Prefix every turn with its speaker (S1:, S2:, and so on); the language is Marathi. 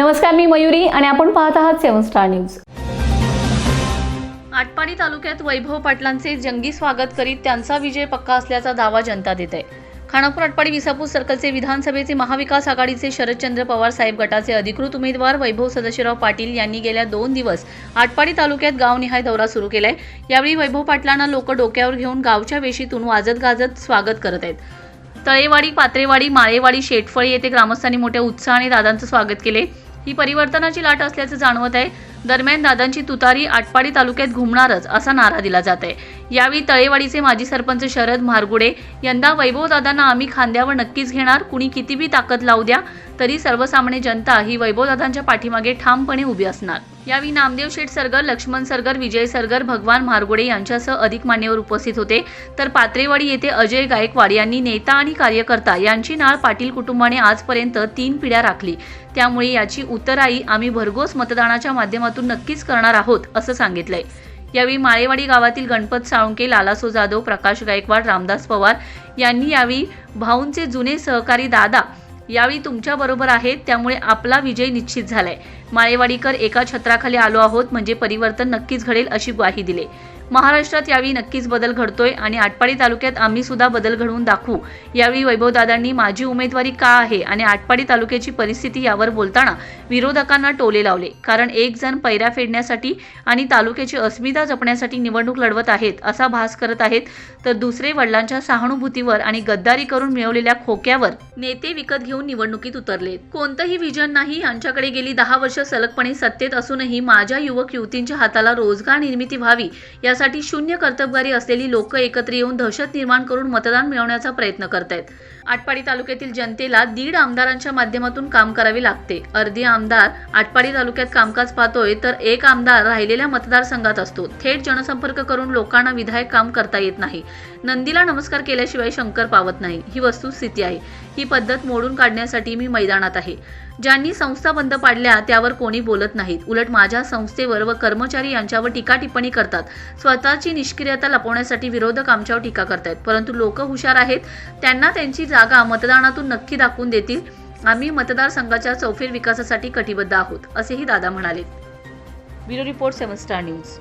S1: नमस्कार मी मयुरी आणि आपण पाहत आहात सेवन स्टार न्यूज.
S2: आटपाडी तालुक्यात वैभव पाटलांचे जंगी स्वागत करीत त्यांचा विजय पक्का असल्याचा दावा जनता देत आहे. खानापूर आटपाडी विसापूर सर्कलचे विधानसभेचे महाविकास आघाडीचे शरदचंद्र पवार साहेब गटाचे अधिकृत उमेदवार वैभव सदाशिवराव पाटील यांनी गेल्या दोन दिवस आटपाडी तालुक्यात गावनिहाय दौरा सुरू केलाय. यावेळी वैभव पाटलांना लोक डोक्यावर घेऊन गावच्या वेशीतून वाजत गाजत स्वागत करत आहेत. तळेवाडी पात्रेवाडी माळेवाडी शेटफळी येथे ग्रामस्थांनी मोठ्या उत्साहाने दादांचं स्वागत केले. ही परिवर्तनाची लाट असल्याचं जाणवत आहे. दरम्यान दादांची तुतारी आटपाडी तालुक्यात घुमणारच असा नारा दिला जात आहे यावेळी तळेवाडीचे माजी सरपंच शरद म्हारगुडे यंदा वैभव दादांना आम्ही खांद्यावर नक्कीच घेणार कुणी कितीबी ताकद लावू द्या तरी सर्वसामान्य जनता ही वैभव दादांच्या पाठीमागे ठामपणे उभी असणार. यावेळी नामदेव शेठ सरगर लक्ष्मण सरगर विजय सरगर भगवान म्हारगुडे यांच्यासह अधिक मान्यवर उपस्थित होते. तर पात्रेवाडी येथे अजय गायकवाड यांनी नेता आणि कार्यकर्ता यांची नाळ पाटील कुटुंबाने आजपर्यंत तीन पिढ्या राखली. त्यामुळे याची उत्तराई आम्ही भरघोस मतदानाच्या माध्यमातून नक्कीच करणार आहोत असं सांगितलंय. यावेळी माळेवाडी गावातील गणपत साळुंके लालासो जाधव प्रकाश गायकवाड रामदास पवार यांनी यावेळी भाऊंचे जुने सहकारी दादा यावेळी तुमच्या बरोबर आहेत त्यामुळे आपला विजय निश्चित झालाय. माळेवाडीकर एका छत्राखाली आलो आहोत म्हणजे परिवर्तन नक्कीच घडेल अशी ग्वाही दिली. महाराष्ट्रात यावेळी नक्कीच बदल घडतोय आणि आटपाडी तालुक्यात आम्ही सुद्धा बदल घडवून दाखवू. यावेळी वैभवदादांनी माझी उमेदवारी का आहे? आणि आटपाडी तालुक्याची परिस्थिती यावर बोलताना विरोधकांना टोले लावले. कारण एक जण पैऱ्या फेडण्यासाठी आणि तालुक्याची अस्मिता जपण्यासाठी निवडणूक लढवत आहेत असा भास करत आहेत तर दुसरे वडिलांच्या सहानुभूतीवर आणि गद्दारी करून मिळवलेल्या खोक्यावर नेते विकत घेऊन निवडणुकीत उतरले. कोणतंही विजन नाही यांच्याकडे गेली दहा वर्ष सलगपणे सत्तेत असूनही माझ्या युवक युवतींच्या हाताला रोजगार निर्मिती व्हावी या यासाठी शून्य कर्तबगारी असलेली लोक एकत्र येऊन दहशत निर्माण करून मतदान मिळवण्याचा प्रयत्न करत आहेत आटपाडी तालुक्यातील जनतेला दीड आमदारांच्या माध्यमातून काम करावे लागते. अर्धे आमदार आटपाडी तालुक्यात कामकाज पाहतोय तर एक आमदार राहिलेल्या मतदारसंघात असतो. थेट जनसंपर्क करून लोकांना विधायक काम करता येत नाही. नंदीला नमस्कार केल्याशिवाय शंकर पावत नाही. ही वस्तुस्थिती आहे. ही पद्धत मोडून काढण्यासाठी मी मैदानात आहे. ज्यांनी संस्था बंद पाडल्या त्यावर कोणी बोलत नाहीत. उलट माझ्या संस्थेवर व कर्मचारी यांच्यावर टीका टिप्पणी करतात. स्वतःची निष्क्रियता लपवण्यासाठी विरोधक आमच्यावर टीका करतायत. परंतु लोक हुशार आहेत. त्यांना त्यांची जागा मतदानातून नक्की दाखवून देतील. आम्ही मतदारसंघाच्या चौफेर विकासासाठी कटिबद्ध आहोत असेही दादा म्हणाले. Bureau report seven star news.